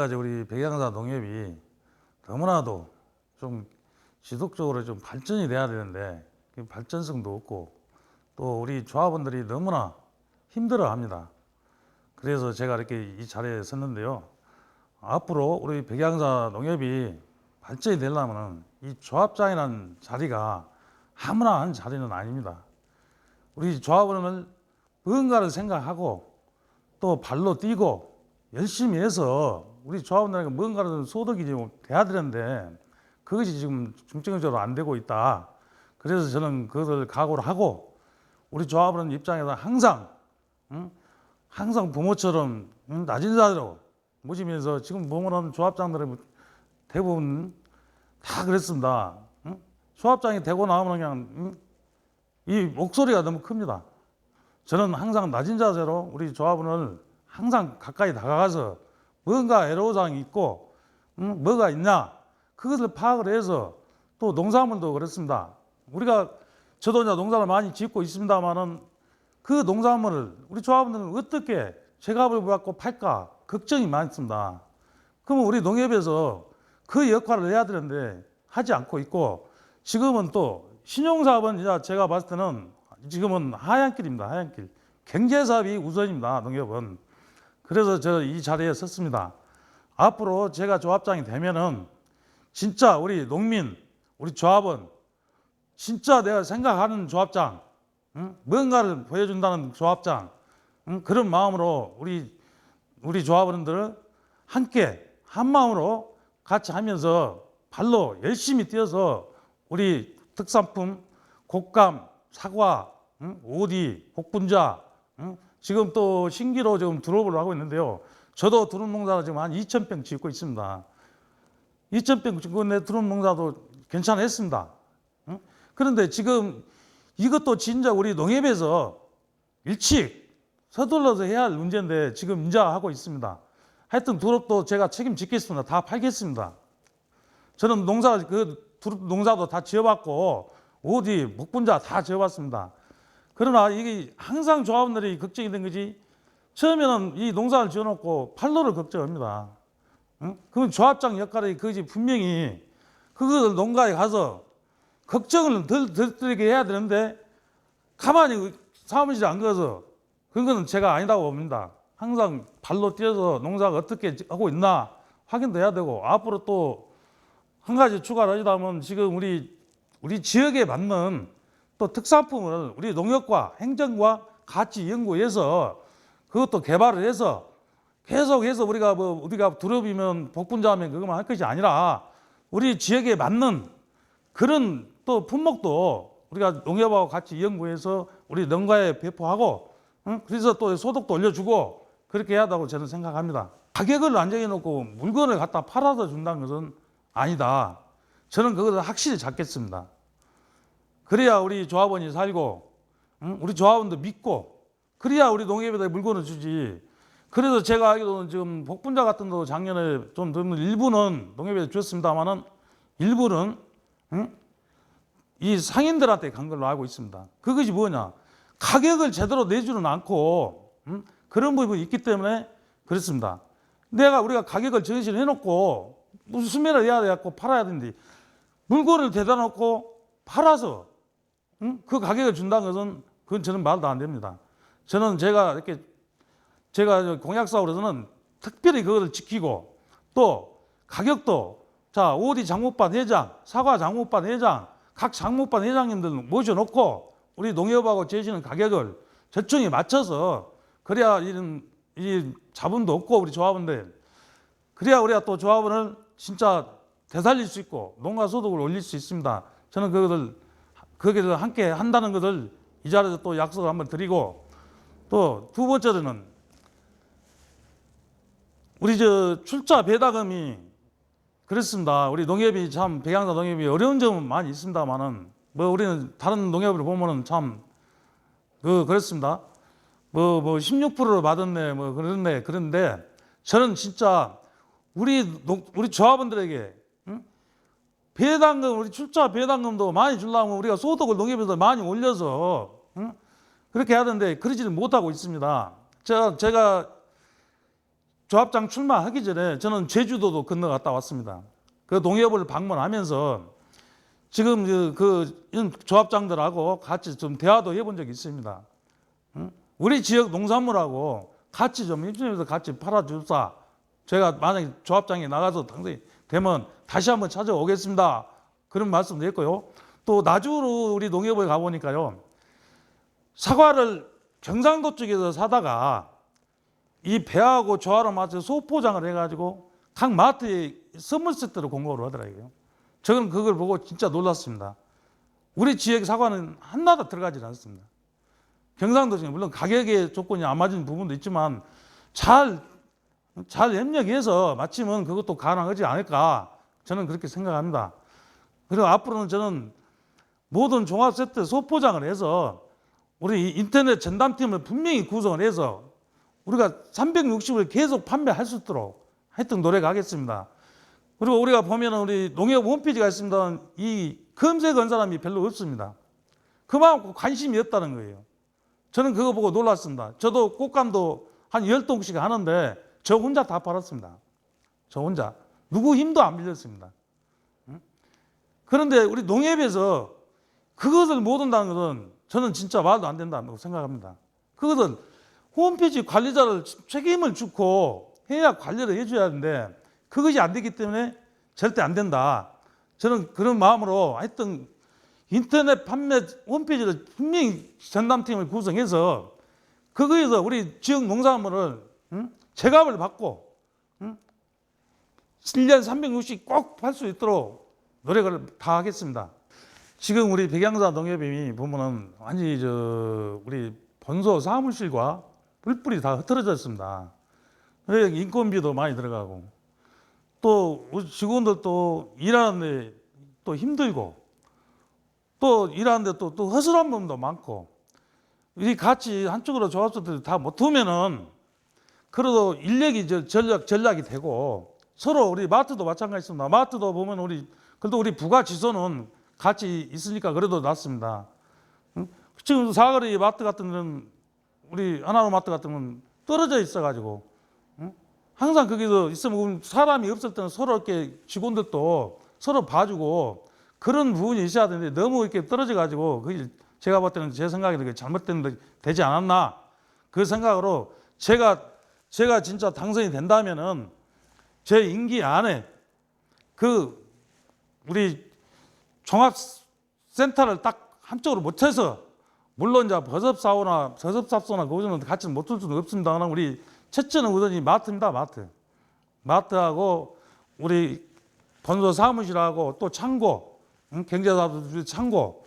이제까지 우리 백양사 농협이 너무나도 좀 지속적으로 좀 발전이 돼야 되는데 그 발전성도 없고 또 우리 조합원들이 너무나 힘들어 합니다. 그래서 제가 이렇게 이 자리에 섰는데요. 앞으로 우리 백양사 농협이 발전이 되려면 이 조합장이라는 자리가 아무나 한 자리는 아닙니다. 우리 조합원을 뭔가를 생각하고 또 발로 뛰고 열심히 해서 우리 조합원들에게 뭔가를 소득이 좀 돼야 되는데 그것이 지금 중점적으로 안 되고 있다. 그래서 저는 그것을 각오를 하고 우리 조합원 입장에서 항상 응? 항상 부모처럼 응? 낮은 자리로 모시면서 지금 보면 조합장들의 대부분 다 그랬습니다. 응? 조합장이 되고 나오면 그냥 응? 이 목소리가 너무 큽니다. 저는 항상 낮은 자세로 우리 조합원을 항상 가까이 다가가서 뭔가 애로사항이 있고 음, 뭐가 있냐 그것을 파악을 해서 또 농산물도 그렇습니다. 우리가 저도 이제 농사를 많이 짓고 있습니다만은 그 농산물을 우리 조합원들은 어떻게 제값을 받고 팔까 걱정이 많습니다. 그러면 우리 농협에서 그 역할을 해야 되는데 하지 않고 있고 지금은 또 신용사업은 이제 제가 봤을 때는 지금은 하얀 길입니다. 하얀 길. 경제사업이 우선입니다. 농협은. 그래서 저 이 자리에 섰습니다. 앞으로 제가 조합장이 되면은 진짜 우리 농민, 우리 조합원, 진짜 내가 생각하는 조합장, 응? 뭔가를 보여준다는 조합장, 응? 그런 마음으로 우리 우리 조합원들을 함께 한 마음으로 같이 하면서 발로 열심히 뛰어서 우리 특산품 곶감, 사과, 응? 오디, 복분자, 응? 지금 또 신기로 지금 드롭을 하고 있는데요. 저도 드롭 농사를 지금 한 2천 평 짓고 있습니다. 2천 평 짓고 내 드롭 농사도 괜찮았습니다. 응? 그런데 지금 이것도 진짜 우리 농협에서 일찍 서둘러서 해야 할 문제인데 지금 인자 하고 있습니다. 하여튼 드롭도 제가 책임지겠습니다. 다 팔겠습니다. 저는 농사 그 두릅 농사도 다 지어봤고 오디 목분자 다 지어봤습니다. 그러나 이게 항상 조합원들이 걱정이 된 거지. 처음에는 이 농사를 지어놓고 팔로를 걱정합니다. 응? 그러면 조합장 역할이 그지 분명히 그것을 농가에 가서 걱정을 덜, 덜 들게 해야 되는데 가만히 사무실에 안 가서 그거는 제가 아니라고 봅니다. 항상 발로 뛰어서 농사가 어떻게 하고 있나 확인도 해야 되고 앞으로 또 한 가지 추가를 하자면 지금 우리 우리 지역에 맞는 또 특산품을 우리 농협과 행정과 같이 연구해서 그것도 개발을 해서 계속해서 우리가 뭐 우리가 두릅이면 복분자하면 그것만 할 것이 아니라 우리 지역에 맞는 그런 또 품목도 우리가 농협하고 같이 연구해서 우리 농가에 배포하고 응? 그래서 또 소득도 올려주고 그렇게 해야 한다고 저는 생각합니다. 가격을 안정해 놓고 물건을 갖다 팔아서 준다는 것은 아니다. 저는 그것을 확실히 잡겠습니다. 그래야 우리 조합원이 살고 응? 우리 조합원도 믿고 그래야 우리 농협에다 물건을 주지. 그래서 제가 알기로는 지금 복분자 같은 거 작년에 좀 드문 일부는 농협에서 줬습니다만은 일부는 응? 이 상인들한테 간 걸로 알고 있습니다. 그것이 뭐냐? 가격을 제대로 내주는 않고 응? 그런 부분이 있기 때문에 그렇습니다. 내가 우리가 가격을 정신을 해놓고 무슨 수매를 해야 돼갖고 팔아야 되는데 물건을 대다 놓고 팔아서 응? 그 가격을 준다는 것은 그건 저는 말도 안 됩니다. 저는 제가 이렇게 제가 공약 사업으로서는 특별히 그것을 지키고 또 가격도 자 오디 장목반 회장, 사과 장목반 회장, 각 장목반 회장님들 모셔놓고 우리 농협하고 제시는 가격을 절충에 맞춰서 그래야 이런 이 자본도 없고 우리 조합원들 그래야 우리가 또 조합원을 진짜 되살릴 수 있고 농가 소득을 올릴 수 있습니다. 저는 그것을 거기를 함께 한다는 것을 이 자리에서 또 약속을 한번 드리고 또 두 번째로는 우리 저 출자 배당금이 그렇습니다. 우리 농협이 참 백양사 농협이 어려운 점은 많이 있습니다만은 뭐 우리는 다른 농협을 보면은 참 그 그렇습니다. 뭐 뭐 16%를 받았네 뭐 그런데 그런데 저는 진짜 우리 농- 우리 조합원들에게 응? 배당금 우리 출자 배당금도 많이 주려면 우리가 소득을 농협에서 많이 올려서 응? 그렇게 하던데 그러지는 못하고 있습니다. 제가 제가 조합장 출마하기 전에 저는 제주도도 건너갔다 왔습니다. 그 농협을 방문하면서 지금 그, 그 조합장들하고 같이 좀 대화도 해본 적이 있습니다. 응? 우리 지역 농산물하고 같이 좀 입점해서 같이 팔아줍사. 제가 만약에 조합장에 나가서 당선이 되면 다시 한번 찾아오겠습니다. 그런 말씀도 했고요. 또 나주로 우리 농협에 가보니까요. 사과를 경상도 쪽에서 사다가 이 배하고 조화로 맞춰서 소포장을 해가지고 각 마트에 선물 세트로 공고를 하더라고요. 저는 그걸 보고 진짜 놀랐습니다. 우리 지역 사과는 하나도 들어가지 않습니다. 경상도 중에 물론 가격의 조건이 안 맞은 부분도 있지만 잘, 잘 협력해서 마침은 그것도 가능하지 않을까 저는 그렇게 생각합니다. 그리고 앞으로는 저는 모든 종합 세트 소포장을 해서 우리 인터넷 전담팀을 분명히 구성을 해서 우리가 360을 계속 판매할 수 있도록 하여튼 노력하겠습니다. 그리고 우리가 보면은 우리 농협 홈페이지가 있습니다. 이 검색한 사람이 별로 없습니다. 그만큼 관심이 없다는 거예요. 저는 그거 보고 놀랐습니다. 저도 꽃감도 한 10동씩 하는데 저 혼자 다 팔았습니다. 저 혼자. 누구 힘도 안 빌렸습니다. 응? 그런데 우리 농협에서 그것을 못 온다는 것은 저는 진짜 말도 안 된다고 생각합니다. 그것은 홈페이지 관리자를 책임을 주고 해야 관리를 해줘야 하는데 그것이 안 되기 때문에 절대 안 된다. 저는 그런 마음으로 하여튼 인터넷 판매 홈페이지를 분명히 전담팀을 구성해서 거기에서 우리 지역 농산물을 응? 제값을 받고 응? 1년 360꼭팔수 있도록 노력을 다 하겠습니다. 지금 우리 백양사 농협이 보면은 완전히 저 우리 본소 사무실과 뿔뿔이 다 흩어져 있습니다. 인건비도 많이 들어가고 또 직원들도 일하는데 또 힘들고 또 일하는데 또, 또 허술한 부분도 많고 이 같이 한쪽으로 조합원들이 다 못하면은 그래도 인력이 저 전략 전략이 되고 서로 우리 마트도 마찬가지입니다. 마트도 보면 우리 그래도 우리 부가 지소는 같이 있으니까 그래도 낫습니다. 응? 지금 사거리 마트 같은 데는 우리 하나로 마트 같은 건 떨어져 있어가지고 응? 항상 거기서 있으면 사람이 없을 때는 서로 이렇게 직원들도 서로 봐주고 그런 부분이 있어야 되는데 너무 이렇게 떨어져 가지고 그게 제가 볼 때는 제 생각에 그게 잘못된 데 되지 않았나 그 생각으로 제가 제가 진짜 당선이 된다면은 제 임기 안에 그 우리 종합센터를 딱 한쪽으로 못해서 물론 이제 버섯사오나 버섯삽소나 그거는 같이 못할 수는 없습니다. 그러나 우리 첫째는 우선이 마트입니다. 마트. 마트하고 우리 본소 사무실하고 또 창고, 응? 경제사도 창고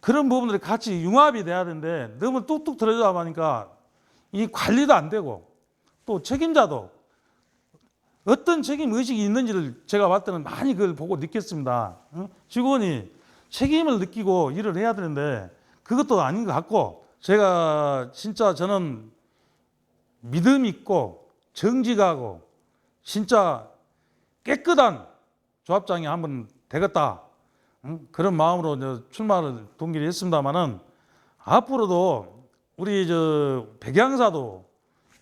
그런 부분들이 같이 융합이 돼야 되는데 너무 뚝뚝 들어져 보니까 이 관리도 안 되고 또 책임자도 어떤 책임 의식이 있는지를 제가 봤을 때는 많이 그걸 보고 느꼈습니다. 응? 직원이 책임을 느끼고 일을 해야 되는데 그것도 아닌 것 같고 제가 진짜 저는 믿음 있고 정직하고 진짜 깨끗한 조합장이 한번 되겠다 응? 그런 마음으로 출마를 동기를 했습니다마는 앞으로도 우리 저 백양사도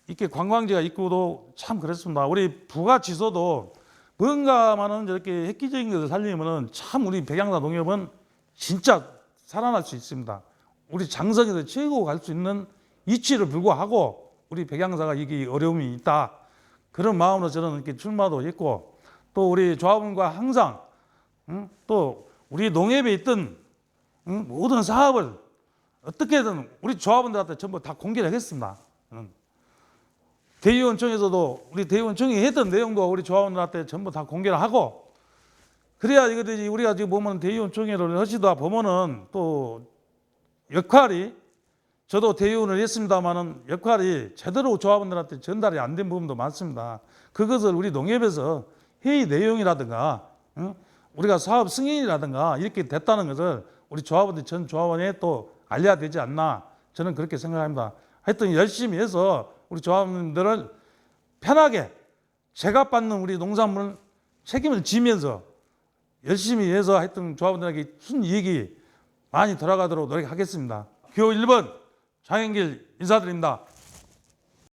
이렇게 관광지가 있고도 참 그렇습니다. 우리 부가 지소도 뭔가만은 이렇게 획기적인 것을 살리면은 참 우리 백양사 농협은 진짜 살아날 수 있습니다. 우리 장성에서 최고 갈 수 있는 위치를 불구하고 우리 백양사가 이게 어려움이 있다. 그런 마음으로 저는 이렇게 출마도 했고 또 우리 조합원과 항상 응? 또 우리 농협에 있던 응? 모든 사업을 어떻게든 우리 조합원들한테 전부 다 공개를 하겠습니다. 응. 대의원청에서도 우리 대의원청이 했던 내용도 우리 조합원들한테 전부 다 공개를 하고 그래야 이거들이 우리가 지금 보면 대의원청회를 하시다 보면은 또 역할이 저도 대의원을 했습니다마는 역할이 제대로 조합원들한테 전달이 안 된 부분도 많습니다. 그것을 우리 농협에서 회의 내용이라든가 응? 우리가 사업 승인이라든가 이렇게 됐다는 것을 우리 조합원들 전 조합원에 또 알려야 되지 않나 저는 그렇게 생각합니다. 하여튼 열심히 해서 우리 조합원들을 편하게 제가 받는 우리 농산물 책임을 지면서 열심히 해서 하여튼 조합원들에게 순이익이 많이 돌아가도록 노력하겠습니다. 기호 1번 장현길 인사드립니다.